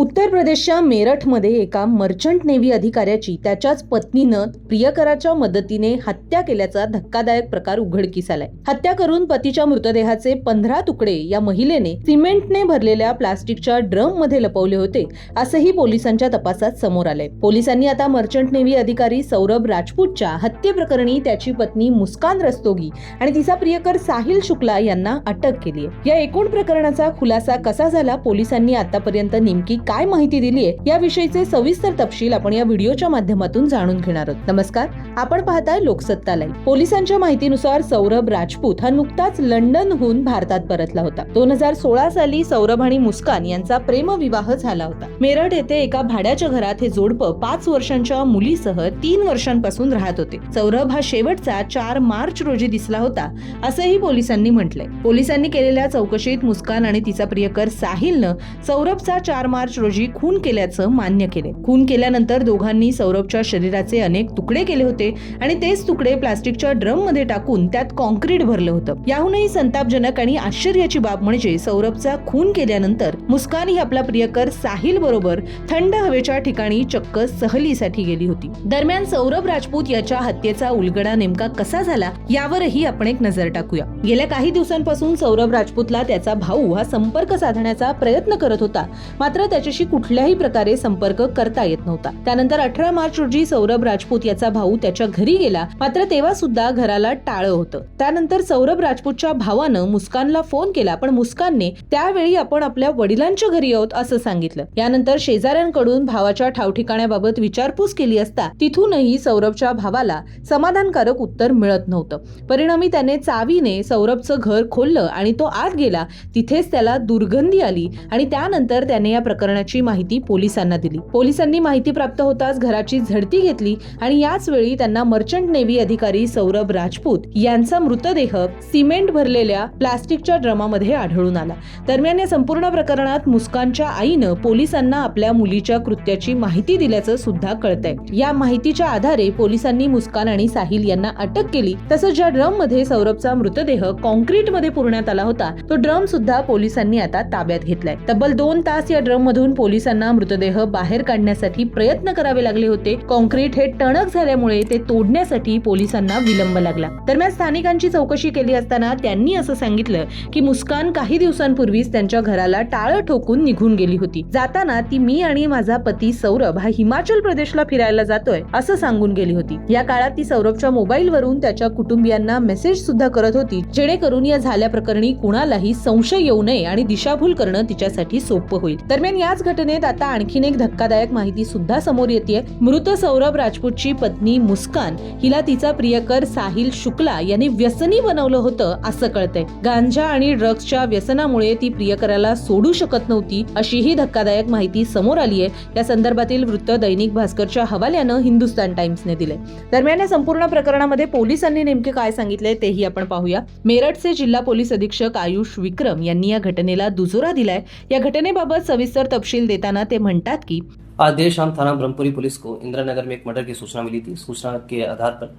उत्तर प्रदेशच्या मेरठमध्ये एका मर्चंट नेव्ही अधिकाऱ्याची त्याच्याच पत्नीनं प्रियकराच्या मदतीने हत्या केल्याचा धक्कादायक प्रकार उघडकीस आलाय. हत्या करून पतीच्या मृतदेहाचे पंधरा तुकडे या महिलेने सिमेंटने भरलेल्या प्लास्टिकच्या ड्रममध्ये लपवले होते असंही पोलिसांच्या तपासात समोर आलंय. पोलिसांनी आता मर्चंट नेव्ही अधिकारी सौरभ राजपूतच्या हत्येप्रकरणी त्याची पत्नी मुस्कान रस्तोगी आणि तिचा प्रियकर साहिल शुक्ला यांना अटक केली या एकूण प्रकरणाचा खुलासा कसा झाला पोलिसांनी आतापर्यंत नेमकी काय माहिती दिली आहे याविषयीचे सविस्तर तपशील आपण या व्हिडिओच्या माध्यमातून जाणून घेणार आहोत. नमस्कार आपण पाहताय लोकसत्ता लाईव्ह. पोलिसांच्या माहितीनुसार सौरभ राजपूत हा नुकताच लंडनहून भारतात परतला होता. दोन हजार सोळा साली सौरभ आणि मुस्कान यांचा प्रेमविवाह झाला होता. मेरठ येथे एका भाड्याच्या घरात हे जोडपं पाच वर्षांच्या मुलीसह तीन वर्षांपासून राहत होते. सौरभ हा शेवटचा चार मार्च रोजी दिसला होता असंही पोलिसांनी म्हटलंय. पोलिसांनी केलेल्या चौकशीत मुस्कान आणि तिचा प्रियकर साहिलनं सौरभचा चार मार्च रोजी खून केल्याचं मान्य केले. खून केल्यानंतर दोघांनी सौरभच्या शरीराचे अनेक तुकडे केले होते आणि तेच तुकडे प्लास्टिकच्या ड्रममध्ये टाकून त्यात कॉन्क्रीट भरलं होतं. याहूनही संतापजनक आणि आश्चर्याची बाब म्हणजे सौरभचा खून केल्यानंतर मुस्कान ही आपला प्रियकर साहिल बरोबर थंड हवेच्या ठिकाणी चक्क सहलीसाठी गेली होती. दरम्यान सौरभ राजपूत याच्या हत्येचा उलगडा नेमका कसा झाला यावरही आपण एक नजर टाकूया. गेल्या काही दिवसांपासून सौरभ राजपूतला त्याचा भाऊ हा संपर्क साधण्याचा प्रयत्न करत होता. मात्र त्याच्याशी कुठल्याही प्रकारे संपर्क करता येत नव्हता. त्यानंतर अठरा मार्च रोजी सौरभ राजपूत याचा भाऊ त्याच्या घरी गेला. मात्र तेव्हा सुद्धा घराला टाळं होतं. त्यानंतर सौरभ राजपूतच्या भावानं मुस्कानला फोन केला पण मुस्कानने त्यावेळी आपण आपल्या वडिलांच्या घरी आहोत असं सांगितलं. यानंतर शेजाऱ्यांकडून भावाच्या ठावठिकाण्याबाबत विचारपूस केली असता तिथूनही सौरभच्या भावाला समाधानकारक उत्तर मिळत नव्हतं. परिणामी त्याने चावीने सौरभचं घर खोललं आणि तो आत गेला. तिथेच त्याला दुर्गंधी आली आणि त्यानंतर त्याने या प्रकरणाची माहिती पोलिसांना दिली. पोलिसांनी माहिती प्राप्त होताच घराची झडती घेतली आणि याच वेळी त्यांना मर्चंट नेव्ही अधिकारी सौरभ राजपूत यांचा मृतदेह सिमेंट भरलेल्या प्लास्टिकच्या ड्रमामध्ये आढळून आला. दरम्यान या संपूर्ण प्रकरणात मुस्कानच्या आईनं पोलिसांना आपल्या मुलीच्या कृत्याची माहिती दिल्याचं सुद्धा कळतंय. या माहितीच्या आधारे पोलिसांनी मुस्कान आणि साहिल यांना अटक केली. तसंच ज्या ड्रममध्ये सौरभचा मृतदेह कॉन्क्रीटमध्ये पुरण्यात आला होता तो ड्रम सुद्धा पोलिसांनी आता ताब्यात घेतलाय. तब्बल दोन तास या ड्रम मधून पोलिसांना मृतदेह बाहेर काढण्यासाठी प्रयत्न करावे लागले होते. कॉन्क्रीट हे टणक झाल्यामुळे ते तोडण्यासाठी पोलिसांना विलंब लागला. दरम्यान स्थानिकांची चौकशी केली असताना त्यांनी असं सांगितलं की मुस्कान काही दिवसांपूर्वीच त्यांच्या घराला टाळं ठोकून निघून गेली होती. जाताना ती मी आणि माझा पती सौरभ हा हिमाचल प्रदेशला फिरायला जातोय असं सांगून गेली होती. या काळात ती सौरभच्या मोबाईल वरून त्याच्या कुटुंबियांना मेसेज सुद्धा करत होती जेणेकरून या झाल्या प्रकरणी कुणालाही संशय येऊ नये आणि दिशाभूल करणं तिच्यासाठी सोपं होईल. दरम्यान या याच घटनेत आता आणखीन एक धक्कादायक माहिती सुद्धा समोर येते मृत सौरभ राजपूतची पत्नी मुस्कान हिला तिचा प्रियकर साहिल शुक्ला यांनी व्यसनी बनवलं होतं असं कळतंय. गांजा आणि ड्रग्सच्या व्यसनामुळे ती प्रियकराला सोडू शकत नव्हती अशीही धक्कादायक माहिती समोर आली आहे या संदर्भातील वृत्त दैनिक भास्करच्या हवाल्यानं हिंदुस्तान टाइम्सने दिले दरम्यान या संपूर्ण प्रकरणामध्ये पोलिसांनी नेमके काय सांगितले तेही आपण पाहूया. मेरठचे जिल्हा पोलीस अधीक्षक आयुष विक्रम यांनी या घटनेला दुजोरा दिलाय. या घटनेबाबत सविस्तर तपशील देताना ते म्हणतात की, आज देर शाम थाना ब्रह्मपुरी पुलिस को इंदिरा नगर में एक मर्डर की सूचना मिली थी। सूचना के आधार पर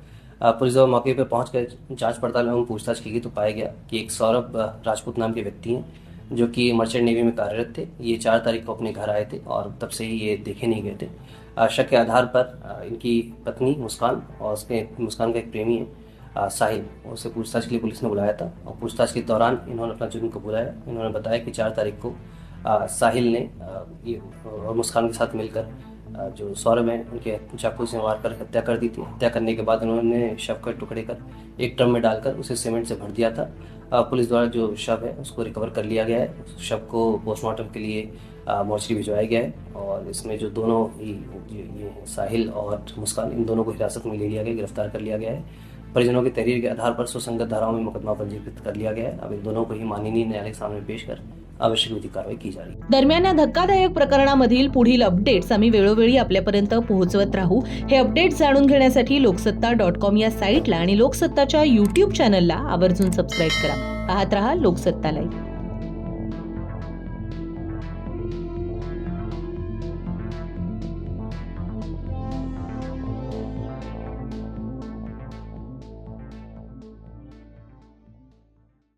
पुलिस जब मौके पर पहुंचकर जाँच पड़ताल एवं पूछताछ की गई तो पाया गया कि एक सौरभ राजपूत नाम के व्यक्ति हैं, जो कि मर्चेंट नेवी में कार्यरत थे। ये चार तारीख को अपने घर आए थे और तब से ही ये देखे नहीं गए थे। शक के आधार पर इनकी पत्नी मुस्कान और उसके, मुस्कान का एक प्रेमी है साहिल। उससे पूछताछ के लिए पुलिस ने बुलाया था और पूछताछ के दौरान इन्होंने अपना जुर्म कबूला है इन्होंने बताया कि चार तारीख को साहिल ने और मुस्कान के साथ मिलकर जो सौरभ हैं, उनके चाकू से मार कर हत्या कर दी थी। हत्या करने के बाद उन्होंने शव के टुकड़े कर एक ड्रम में डालकर उसे सीमेंट से भर दिया था। पुलिस द्वारा जो शव है, उसको रिकवर कर लिया गया है। उस शव को पोस्टमार्टम के लिए मोर्चरी भिजवाया गया है। और इसमें जो दोनों ही, ये साहिल और मुस्कान, इन दोनों को हिरासत में ले लिया गया, गिरफ़्तार कर लिया गया है। परिजनों की तहरीर के आधार पर सुसंगत धाराओं में मुकदमा पंजीकृत कर लिया गया है। अब इन दोनों को ही माननीय न्यायालय के सामने पेश कर आवश्यक ती कारवाई केली जा दरम्यान या धक्कादायक प्रकरणामधील पुढील अपडेट्स आम्ही वेळोवेळी आपल्यापर्यंत पोहोचवत राहू. हे अपडेट्स जाणून घेण्यासाठी लोकसत्ता डॉट कॉम या साईटला आणि लोकसत्ताच्या युट्यूब चॅनलला आवर्जून सबस्क्राईब करा. पाहत रहा लोकसत्ता लाईव्ह